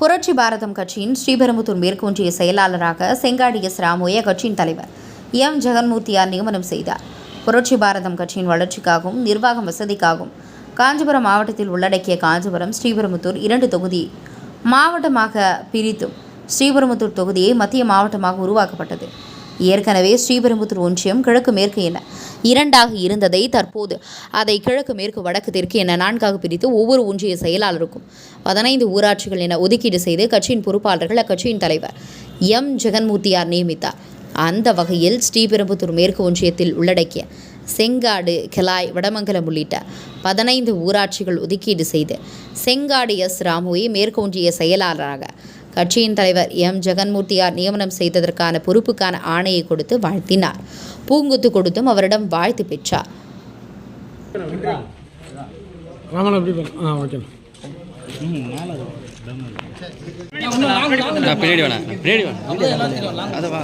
புரட்சி பாரதம் கட்சியின் ஸ்ரீபெரும்புத்தூர் மேற்கு ஒன்றிய செயலாளராக செங்காடி எஸ் ராமுவை கட்சியின் தலைவர் எம் ஜெகன்மூர்த்தியார் நியமனம் செய்தார். புரட்சி பாரதம் கட்சியின் வளர்ச்சிக்காகவும் நிர்வாகம் வசதிக்காகவும் காஞ்சிபுரம் மாவட்டத்தில் உள்ளடக்கிய காஞ்சிபுரம் ஸ்ரீபெரும்புத்தூர் இரண்டு தொகுதி மாவட்டமாக பிரித்தும் ஸ்ரீபெரும்புத்தூர் தொகுதியை மத்திய மாவட்டமாக உருவாக்கப்பட்டது. ஏற்கனவே ஸ்ரீபெரும்புத்தூர் ஒன்றியம் கிழக்கு மேற்கு என இரண்டாக இருந்ததை தற்போது அதை கிழக்கு மேற்கு வடக்கு தெற்கு என நான்காக பிரித்து ஒவ்வொரு ஒன்றிய செயலாளருக்கும் பதினைந்து ஊராட்சிகள் என ஒதுக்கீடு செய்து கட்சியின் பொறுப்பாளர்கள் அக்கட்சியின் தலைவர் எம். ஜெகன்மூர்த்தியார் நியமித்தார். அந்த வகையில் ஸ்ரீபெரும்புத்தூர் மேற்கு ஒன்றியத்தில் உள்ளடக்கிய செங்காடு கிளாய் வடமங்கலம் உள்ளிட்ட பதினைந்து ஊராட்சிகள் ஒதுக்கீடு செய்து செங்காடு எஸ். ராமுவை மேற்கு ஒன்றிய செயலாளராக கட்சியின் தலைவர் எம். ஜெகன்மூர்த்தியார் நியமனம் செய்ததற்கான பொறுப்புக்கான ஆணையை கொடுத்து வாழ்த்தினார். பூங்குத்து கொடுத்தும் அவரிடம் வாழ்த்து பெற்றார். ராமன் எப்படி பண்ண ஆ ஓகே. நான் பின்னாடி வேணா பின்னாடி வேணா அதை வா.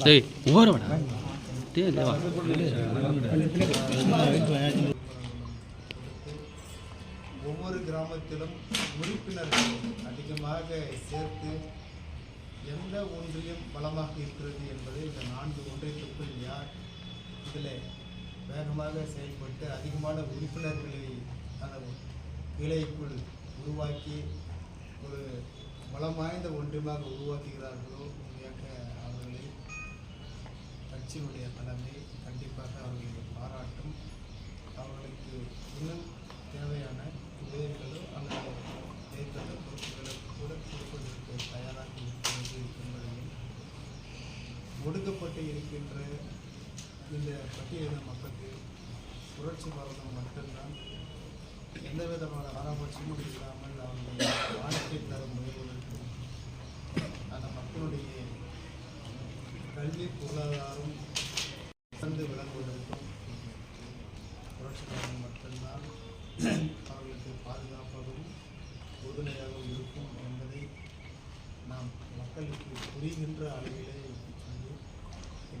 டேய். டேய் ஒவ்வொரு கிராமத்திலும் உறுப்பினர்கள் அதிகமாக சேர்த்து எந்த ஒன்றியம் பலமாக இருக்கிறது என்பதை இந்த நான்கு ஒன்றியத்திற்குள் யார் இதில் வேகமாக செயல்பட்டு அதிகமான உறுப்பினர்களை அந்த கிளைக்குள் உருவாக்கி ஒரு பலம் வாய்ந்த ஒன்றியமாக உருவாக்குகிறார்களோ கட்சியுடைய தலைமை கண்டிப்பாக அவர்களை பாராட்டும். அவர்களுக்கு இன்னும் தேவையான உதவிகளோ அல்லது தேர்தல் பொறுப்புகளோ கூட கொடுப்பதற்கு தயாராக இருக்கிறது என்பதையும் ஒடுக்கப்பட்டு இருக்கின்ற இந்த பட்டியலின மக்களுக்கு புரட்சி பாரதம் மட்டும்தான். எந்த விதமான பாராபட்சமும் இல்லாமல் அவர்களுடைய வாழ்க்கை தரம் உயர்வதற்கும் அந்த மக்களுடைய கல்வி பொருளாதாரம் இருந்தால் அவர்களுக்கு பாதுகாப்பாகவும் உறுதுணையாகவும் இருக்கும் என்பதை நாம் மக்களுக்கு புரிகின்ற அளவிலே சொல்லி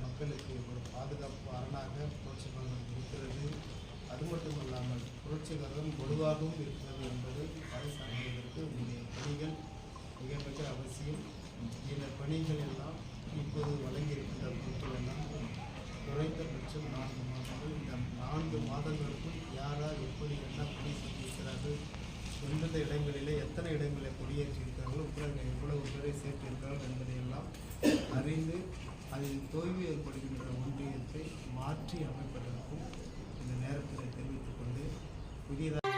மக்களுக்கு ஒரு பாதுகாப்பு அரணாக புரட்சி இருக்கிறது. அது மட்டுமல்லாமல் புரட்சிகரம் வலுவாகவும் இருக்கிறது என்பது அரசாங்கத்திற்கு உங்களுடைய பணிகள் மிக மிக அவசியம். இந்த பணிகள் எல்லாம் இப்போது வழங்கியிருக்கின்ற பொருட்கள் எல்லாம் குறைந்தபட்சம் நான்கு மாதங்கள் இந்த நான்கு மாதங்களுக்கும் யாரார் எப்படி என்ன பணி செய்திருக்கிறார்கள் எந்தெந்த இடங்களில் எத்தனை இடங்களை குடியேற்றியிருக்கிறார்கள் உட்பட எவ்வளவு பேரை சேர்த்திருக்கிறார்கள் என்பதையெல்லாம் அறிந்து அதில் தோல்வி ஏற்படுகின்ற ஒன்றியத்தை மாற்றி அமைப்பதற்கும் இந்த நேரத்தில் தெரிவித்துக் கொண்டு புதியதாக